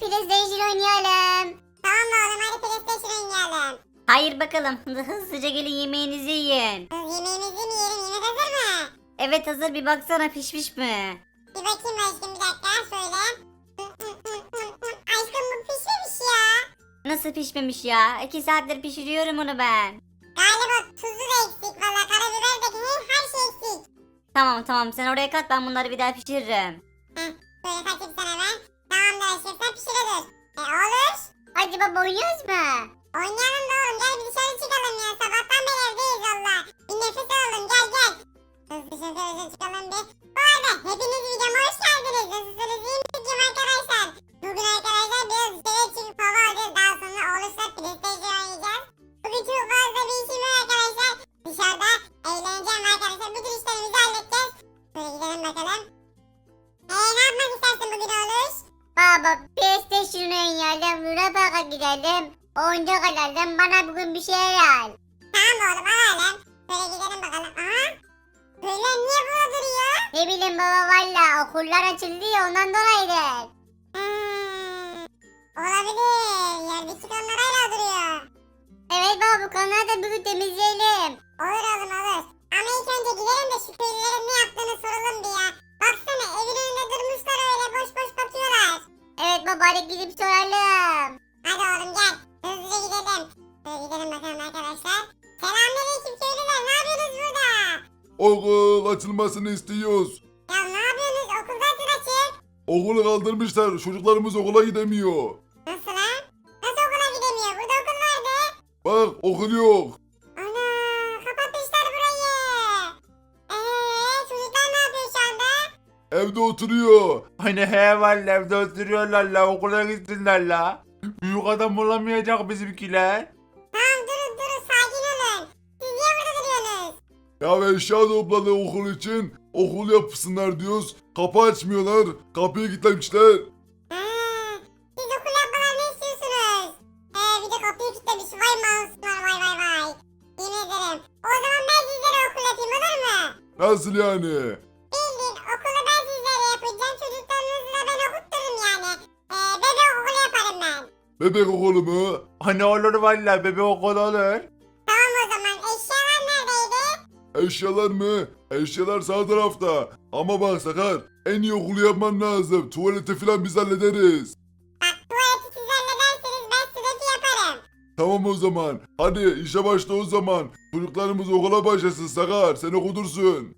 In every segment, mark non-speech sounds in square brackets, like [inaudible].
hadi PlayStation oynayalım. Tamam oğlum hadi PlayStation oynayalım. Hayır bakalım [laughs] hızlıca gelin yemeğinizi yiyin. Kız yemeğimizi mi yiyelim yemek hazır mı? Evet hazır bir baksana pişmiş mi? Bir bakayım aşkım bir dakika şöyle. [laughs] Aşkım bu pişmemiş ya. Nasıl pişmemiş ya? İki saattir pişiriyorum onu ben. Galiba tuzu da eksik valla karabiber de değil her şey eksik. Tamam tamam sen oraya kat ben bunları bir daha pişiririm. Heh, böyle kaçayım sana ben. Tamamdır sen pişirilir. E olur. Hadi baba mu? Oynayalım da oğlum gel bir dışarı çıkalım ya. Sabahtan beri evdeyiz valla. Bir nefes alalım gel gel. Hızlıca şöyle çıkalım bir. Bu arada hepiniz videoma hoş geldiniz. Nasılsınız iyi misiniz arkadaşlar? Bugün arkadaşlar biraz dışarı çıkıp hava alacağız. Daha sonra olursa PlayStation oynayacağız. Bugün çok fazla bir işim var arkadaşlar. Dışarıda eğleneceğim arkadaşlar. Bütün işlerimizi halledeceğiz. Şöyle gidelim bakalım. Eee ne yapmak istersin bugün olur? Baba PlayStation oynayalım, Luna Park'a gidelim. Oyuncak alalım, bana bugün bir şeyler al. Tamam oğlum alalım. Böyle gidelim bakalım. Aha. Böyle niye burada duruyor? Ne bileyim baba valla okullar açıldı ya ondan dolayıdır. Hmm. Olabilir. Yerdeki kanlar hala duruyor. Evet baba bu kanalda bugün temizleyelim. Olur oğlum olur. Ama ilk önce gidelim de şu köylülerin ne yaptığını soralım bir ya. Baksana evin önünde durmuşlar öyle boş boş. Evet baba hadi gidip soralım. Hadi oğlum gel. Hızlıca gidelim. Böyle gidelim bakalım arkadaşlar. Selamünaleyküm köylüler. Ne yapıyorsunuz burada? Okul açılmasını istiyoruz. Ya ne yapıyorsunuz? Okul zaten açık. Okulu kaldırmışlar. Çocuklarımız okula gidemiyor. Nasıl lan? Nasıl okula gidemiyor? Burada okul vardı. Bak okul yok. Evde oturuyor. Hani he valla evde oturuyorlar la okula gitsinler la. Büyük adam olamayacak bizimkiler. Tamam durun durun sakin olun. Siz niye burada duruyorsunuz? Ya eşya topladı okul için. Okul yapsınlar diyoruz. Kapı açmıyorlar. Kapıyı kilitlemişler. Ha, siz okul yapmalar ne istiyorsunuz? He bir de kapıyı kilitlemiş. Vay mahsuslar vay vay vay. Yemin ederim. O zaman ben sizlere okul yapayım olur mu? Nasıl yani? Bebek okulu mu? Hani olur valla bebe okul olur. Tamam o zaman. Eşyalar neredeydi? Eşyalar mı? Eşyalar sağ tarafta. Ama bak Sakar en iyi okulu yapman lazım. Tuvaleti falan biz hallederiz. Bak tuvaleti siz hallederseniz ben sürekli yaparım. Tamam o zaman. Hadi işe başla o zaman. Çocuklarımız okula başlasın Sakar. Sen okutursun.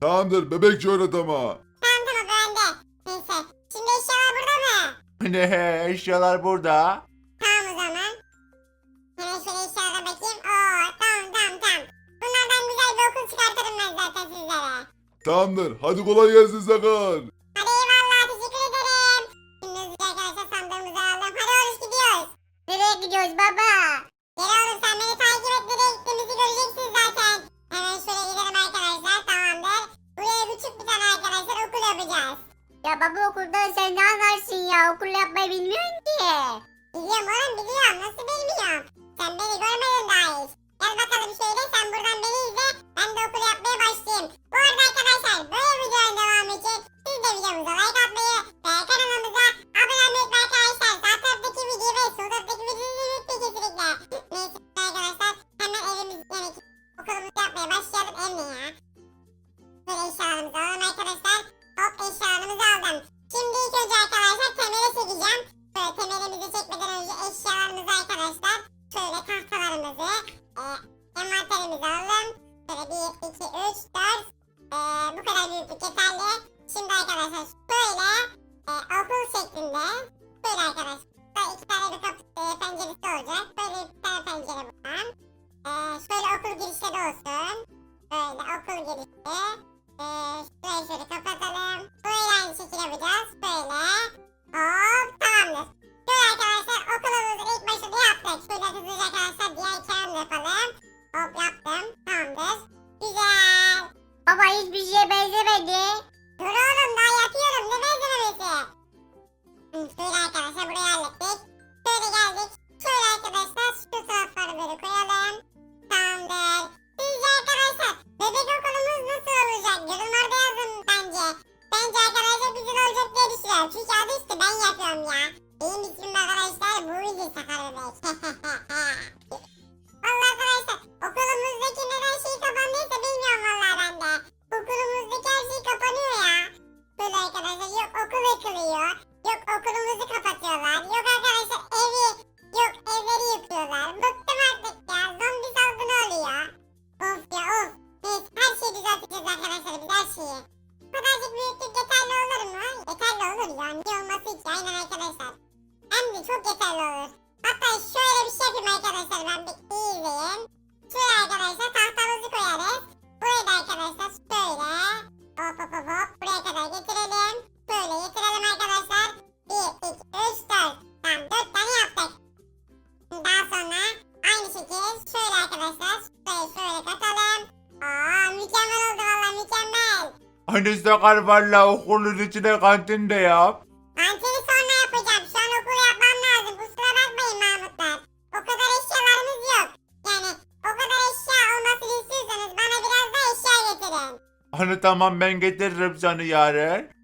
Tamamdır bebekçe öğret ama. Tamam tamam bende. Neyse. Şimdi eşyalar burada mı? [laughs] He eşyalar burada. Tamam o zaman. Hemen şöyle eşyalara bakayım. Oo tamam tamam tamam. Bunlardan güzel bir okul çıkartırım ben zaten sizlere. Tamamdır. Hadi kolay gelsin Sakar. Okul girişleri olsun. Böyle okul girişi. E, şurayı şöyle kapatalım. Böyle aynı şekilde yapacağız. Böyle. Hop tamamdır. Şöyle arkadaşlar okulumuzun ilk başında yaptık. Şöyle hızlıca arkadaşlar diğer kenarını yapalım. Hop yaptım. Tamamdır. Güzel. Baba hiçbir şeye benzemedi. Dur oğlum daha yapıyorum. Ne benzememesi? Şöyle arkadaşlar burayı hallettik. Şöyle geldik. Şöyle arkadaşlar şu tarafları böyle koyalım. Tamamdır. Sizce arkadaşlar bebek nasıl olacak? Yorumlarda yazın bence. Bence arkadaşlar güzel olacak diye düşünüyorum. Çünkü adı işte ben yapıyorum ya. Benim ismim arkadaşlar bu yüzden sakar bebek. [laughs] Zombi olması için aynen arkadaşlar. Hem de çok yeterli olur. Hatta şöyle bir şey yapayım arkadaşlar ben bir iyi izleyin. Şöyle arkadaşlar tahtamızı koyarız. Buraya da arkadaşlar şöyle hop hop hop hop buraya kadar getirelim. Böyle getirelim arkadaşlar. 1, 2, 3, 4. Tamam 4 tane yaptık. Daha sonra aynı şekilde şöyle arkadaşlar şöyle şöyle katalım. Aa mükemmel oldu valla mükemmel. Hani sakar valla okulun içine kantinde yap. Kantini sonra yapacağım. Şu an okul yapmam lazım. Kusura bakmayın Mahmutlar. O kadar eşyalarımız yok. Yani o kadar eşya olmasını istiyorsanız bana biraz da eşya getirin. Hani tamam ben getiririm sana yarın.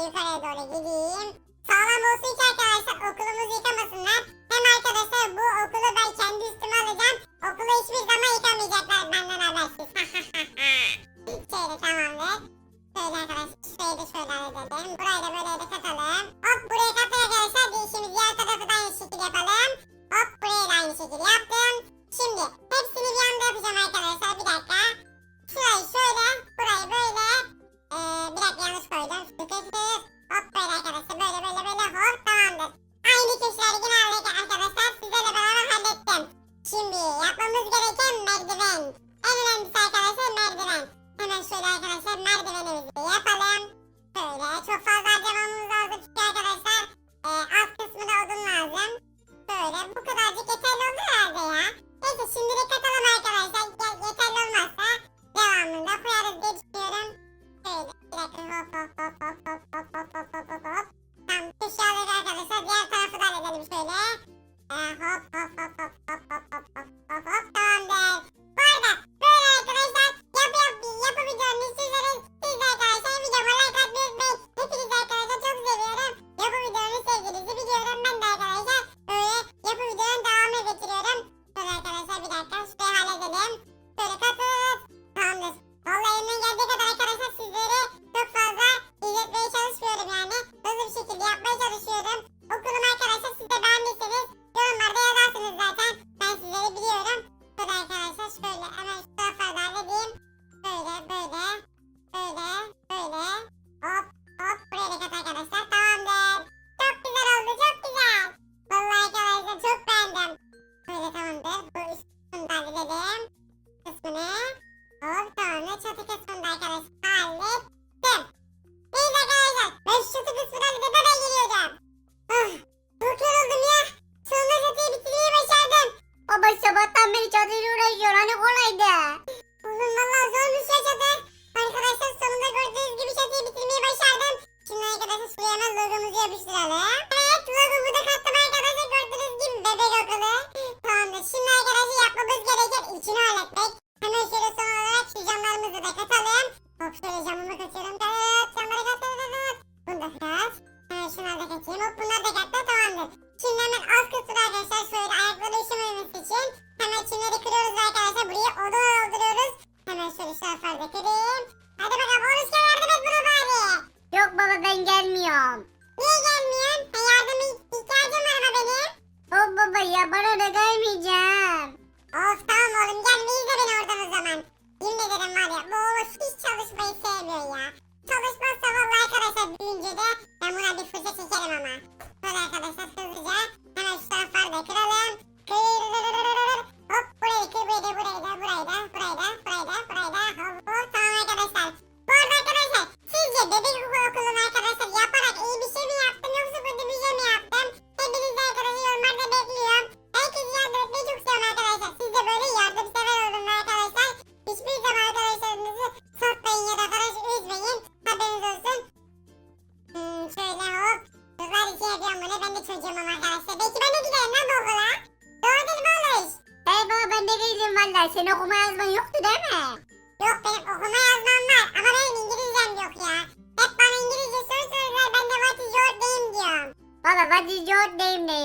feliz yanlış koydum. Sıkıntı yok. Hop arkadaşlar böyle böyle böyle hop tamamdır. Aynı köşeleri yine aldık arkadaşlar. Sizlerle beraber hallettim. Şimdi yapmamız gereken merdiven. En önemlisi arkadaşlar merdiven. Hemen şöyle arkadaşlar merdivenimizi yapalım. Böyle çok fazla harcamamız lazım çünkü arkadaşlar e, alt kısmına odun lazım. Böyle bu kadarcık yeterli olur herhalde ya. Neyse şimdilik katalım arkadaşlar. Yeterli olmazsa devamında koyarız diye düşünüyorum. Şöyle hop hop hop hop hop hop hop hop hop hop hop. Tamam dışarıda arkadaşlar diğer tarafı da halledelim şöyle. Ee, hop hop hop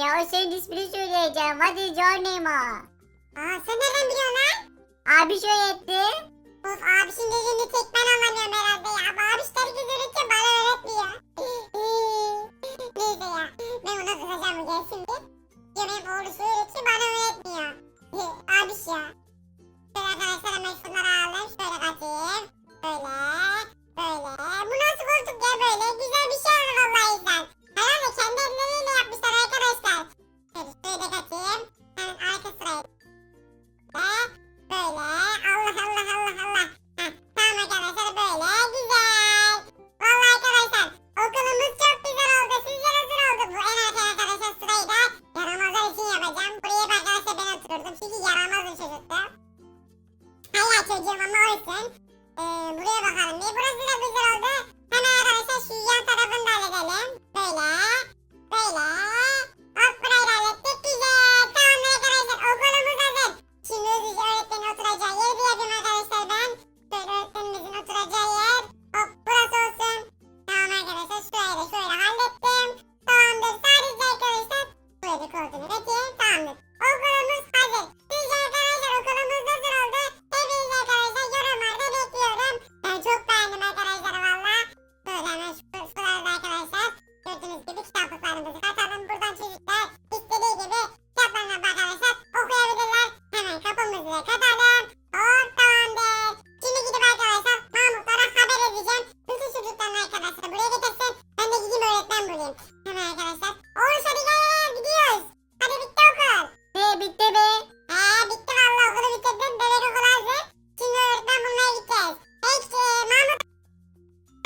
ya? O senin ismini söyleyeceğim. Name o? Aa sen nereden biliyorsun lan? Abi şöyle etti. Of abişin dediğini tek ben anlamıyorum herhalde ya. Bu abiş herkes öğretiyor bana öğretmiyor. [laughs] Neyse ya. Ben ona kızacağım bu gelsin bir. Yemeği oğlusu öğretiyor bana öğretmiyor. [laughs] abiş ya. Şöyle arkadaşlar hemen şunları alalım. Şöyle kaçayım. Böyle. Böyle. Bu nasıl koltuk ya böyle? Güzel bir şey olur vallahi insan. Herhalde kendi elleriyle yapmışlar arkadaşlar. Şöyle şuraya da arka sıraya.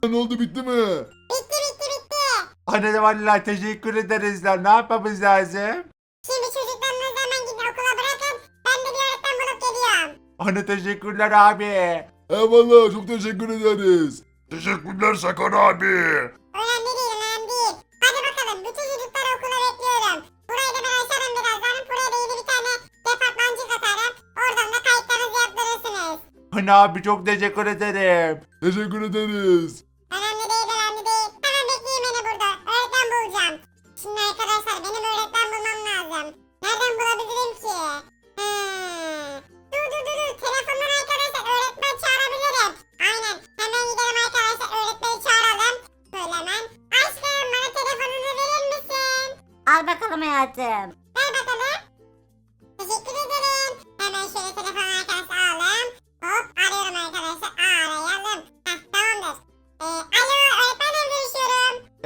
Ne oldu bitti mi? bitti bitti bitti. Anne vallahi teşekkür ederiz lan. Ne yapmamız lazım? Şimdi çocuklarınızı hemen gidin okula bırakın. Ben de bir öğretmen bulup geliyorum. Anne teşekkürler abi. Eyvallah çok teşekkür ederiz. Teşekkürler Sakar abi. Önemli değil önemli değil. Hadi bakalım bütün çocukları okula bekliyorum. Burayı da ben açarım birazdan. Buraya da yeni bir tane departmancı katarım. Oradan da kayıtlarınızı yaptırırsınız. Anne abi çok teşekkür ederim. Teşekkür ederiz.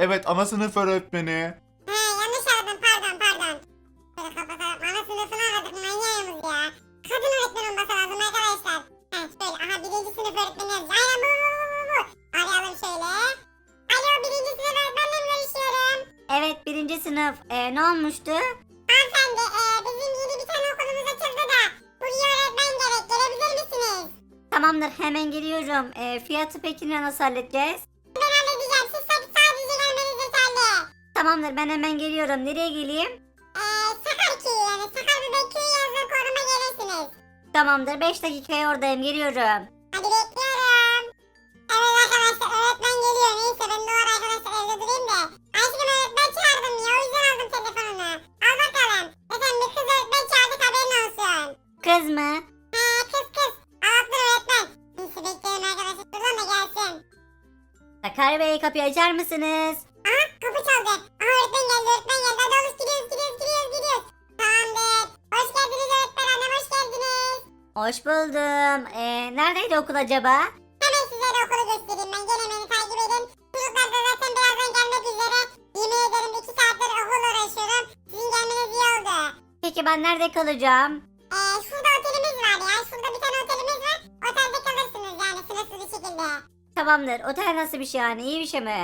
Evet ana sınıf öğretmeni. He yanlış aradım pardon pardon. Şöyle kapatalım. Ana sınıfını aradık manyağımız ya. Kadın öğretmen olması lazım arkadaşlar. Heh şöyle aha birinci sınıf öğretmeni yazıyor. Aynen bu bu bu bu bu. Arayalım şöyle. Alo birinci sınıf öğretmenle mi görüşüyorum? Evet birinci sınıf. Ee, ne olmuştu? Hanımefendi e, bizim yeni bir tane okulumuz açıldı da. Buraya öğretmen gerek. Gelebilir misiniz? Tamamdır hemen geliyorum. Ee, fiyatı peki nasıl halledeceğiz? Tamamdır ben hemen geliyorum. Nereye geleyim? Eee Sakar köyü yani. Sakar Bebek köyü yazdığı koruma gelirsiniz. Tamamdır 5 dakikaya oradayım geliyorum. Hadi bekliyorum. Evet arkadaşlar öğretmen geliyor. Neyse ben ara arkadaşlar evde durayım da. Aşkım öğretmen çağırdım ya. O yüzden aldım telefonunu. Al bakalım. Zaten bir kız öğretmen çağırdık haberin olsun. Kız mı? He kız kız. Altın öğretmen. Neyse bekleyelim arkadaşlar. Durun da gelsin. Sakar Bey kapıyı açar mısınız? Aha kapı çaldı. Hoş buldum. Ee, neredeydi okul acaba? Hemen size de okulu göstereyim ben. Gene beni takip edin. Çocuklar da zaten birazdan gelmek üzere. Yemin ederim iki saattir okulla uğraşıyorum. Sizin gelmeniz iyi oldu. Peki ben nerede kalacağım? Ee, şurada otelimiz var ya. Şurada bir tane otelimiz var. Otelde kalırsınız yani sınırsız bir şekilde. Tamamdır. Otel nasıl bir şey yani? İyi bir şey mi?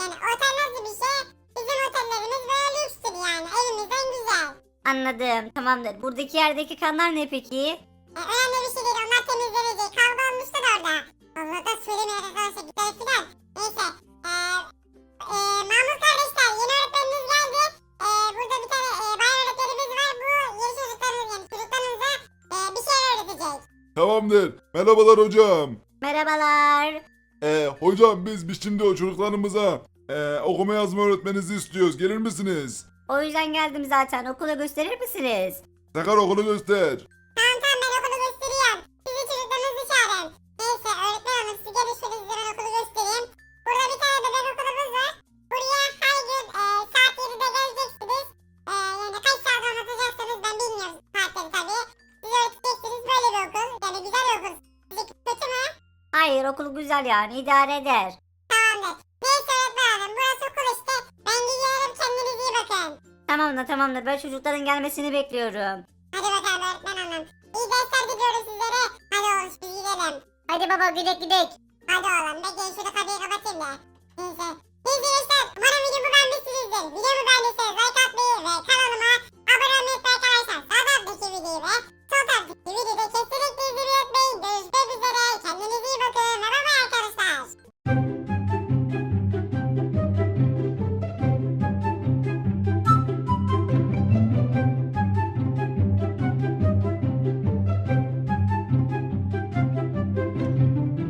Yani otel nasıl bir şey? Bizim otellerimiz böyle lükstür yani. Evimizden güzel. Anladım. Tamamdır. Buradaki yerdeki kanlar ne peki? E, önemli bir şey değil. Onlar temizlenecek. Kavga olmuştu da orada. Allah da söylemeyin arkadaşlar. Gider filan. Neyse. E, e, Mahmut kardeşler yeni öğretmeniniz geldi. E, burada bir tane e, bayan öğretmenimiz var. Bu yeni çocuklarınız yani çocuklarınıza e, bir şey öğretecek. Tamamdır. Merhabalar hocam. Merhabalar. Ee, hocam biz, biz şimdi o çocuklarımıza ee, okuma yazma öğretmenizi istiyoruz. Gelir misiniz? O yüzden geldim zaten. Okula gösterir misiniz? Sakar okulu göster. güzel yani idare eder. Tamamdır. Neyse öğretmen hanım burası okul işte. Ben gidiyorum kendinize iyi bakın. Tamamdır tamamdır ben çocukların gelmesini bekliyorum. Hadi bakalım öğretmen hanım. İyi dersler diliyoruz sizlere. Hadi oğlum biz gidelim. Hadi baba gidek gidek. Hadi oğlum bekleyin şurada kapıyı kapatayım da. Neyse. Sevgili gençler umarım videomu beğenmişsinizdir. Videomu beğendiyseniz like atmayı ve kanalıma abone olmayı unutmayın arkadaşlar. Sağ taraftaki videoyu ve sol taraftaki videoyu da kesinlikle izlemeyi unutmayın. Görüşmek üzere. Kendinize iyi bakın. Bye bye.